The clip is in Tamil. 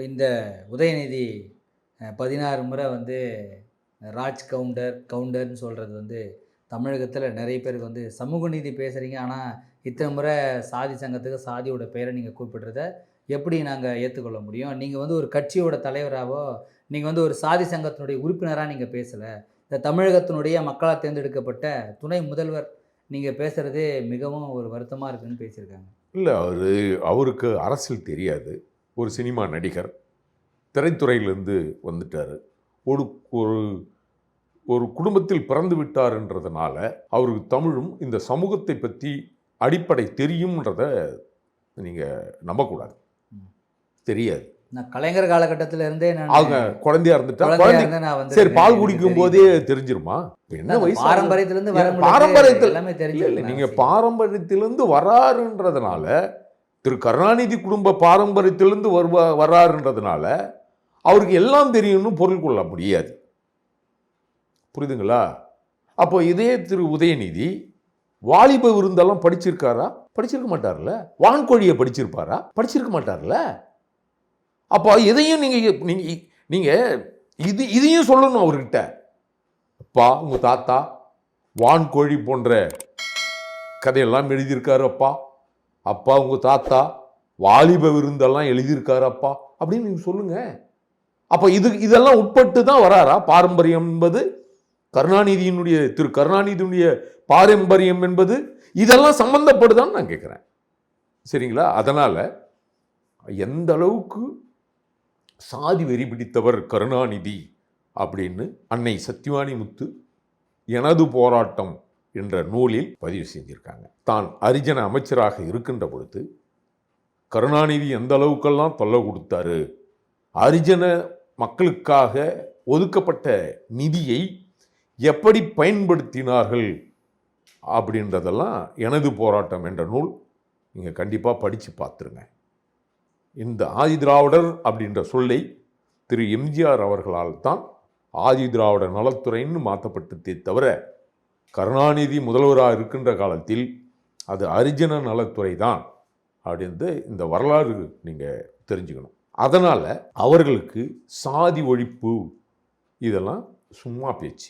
இப்போ இந்த உதயநிதி பதினாறு முறை வந்து ராஜ் கவுண்டர் கவுண்டர்னு சொல்கிறது வந்து தமிழகத்தில் நிறைய பேருக்கு வந்து சமூக நீதி பேசுகிறீங்க ஆனால் இத்தனை முறை சாதி சங்கத்துக்கு சாதியோட பெயரை நீங்கள் கூப்பிடுறத எப்படி நாங்கள் ஏற்றுக்கொள்ள முடியும்? நீங்கள் வந்து ஒரு கட்சியோட தலைவராகவோ நீங்கள் வந்து ஒரு சாதி சங்கத்தினுடைய உறுப்பினராக நீங்கள் பேசலை. இந்த தமிழகத்தினுடைய மக்களால் தேர்ந்தெடுக்கப்பட்ட துணை முதல்வர் நீங்கள் பேசுகிறது மிகவும் ஒரு வருத்தமாக இருக்குதுன்னு பேசியிருக்காங்க. இல்லை அவர் அவருக்கு அரசியல் தெரியாது. ஒரு சினிமா நடிகர் திரைத்துறையிலேருந்து வந்துட்டார். ஒரு ஒரு ஒரு குடும்பத்தில் பிறந்து விட்டார்ன்றதுனால அவருக்கு தமிழும் இந்த சமூகத்தை பற்றி அடிப்படை தெரியும்ன்றத நீங்கள் நம்பக்கூடாது. தெரியாது. நான் கலைஞர் காலகட்டத்தில இருந்தே நான் அவங்க குழந்தையா இருந்துட்டா சரி பால் குடிக்கும். போதே தெரிஞ்சிருமா? என்ன வயசு பாரம்பரியத்திலிருந்து பாரம்பரியத்தில் எல்லாமே தெரிஞ்சு இல்ல, நீங்க பாரம்பரியத்திலிருந்து வராருன்றதுனால திரு கருணாநிதி குடும்ப பாரம்பரியத்திலிருந்து வருவா வர்றாருன்றதுனால அவருக்கு எல்லாம் தெரியும்னு பொருள் கொள்ள முடியாது. புரியுதுங்களா? அப்போ இதே திரு உதயநிதி வாலிப விருந்தெல்லாம் படிச்சிருக்காரா? படிச்சிருக்க மாட்டார்ல? வான்கோழியை படிச்சிருப்பாரா? படிச்சிருக்க மாட்டார்ல? அப்போ இதையும் நீங்கள் நீங்கள் நீங்கள் இது இதையும் சொல்லணும் அவர்கிட்ட. அப்பா உங்கள் தாத்தா வான்கோழி போன்ற கதையெல்லாம் எழுதியிருக்காரு அப்பா. அப்பா உங்கள் தாத்தா வாலிப விருந்தெல்லாம் எழுதியிருக்காரு அப்பா. அப்படின்னு நீங்கள் சொல்லுங்கள் அப்போ இது இதெல்லாம் உட்பட்டு தான் வராரா? பாரம்பரியம் என்பது கருணாநிதியினுடைய திரு கருணாநிதியினுடைய பாரம்பரியம் என்பது இதெல்லாம் சம்மந்தப்படுதான்னு நான் கேட்குறேன் சரிங்களா? அதனால் எந்த அளவுக்கு சாதி வெறி பிடித்தவர் கருணாநிதி அப்படின்னு அன்னை சத்யவாணி முத்து எனது போராட்டம் என்ற நூலில் பதிவு செஞ்சிருக்காங்க. தான் அரிஜன அமைச்சராக இருக்கின்ற பொழுது கருணாநிதி எந்த அளவுக்கெல்லாம் தொல்லை கொடுத்தாரு? அரிஜன மக்களுக்காக ஒதுக்கப்பட்ட நிதியை எப்படி பயன்படுத்தினார்கள்? அப்படின்றதெல்லாம் எனது போராட்டம் என்ற நூல் நீங்கள் கண்டிப்பாக படித்து பார்த்துருங்க இந்த ஆதி திராவிடர் அப்படின்ற சொல்லை திரு எம்ஜிஆர் அவர்களால் தான் ஆதி திராவிட நலத்துறைன்னு மாற்றப்பட்டதே தவிர கருணாநிதி முதல்வராக இருக்கின்ற காலத்தில் அது அரிஜன நலத்துறை தான் அப்படின்னு இந்த வரலாறு நீங்கள் தெரிஞ்சுக்கணும். அதனால் அவர்களுக்கு சாதி ஒழிப்பு இதெல்லாம் சும்மா பேச்சு.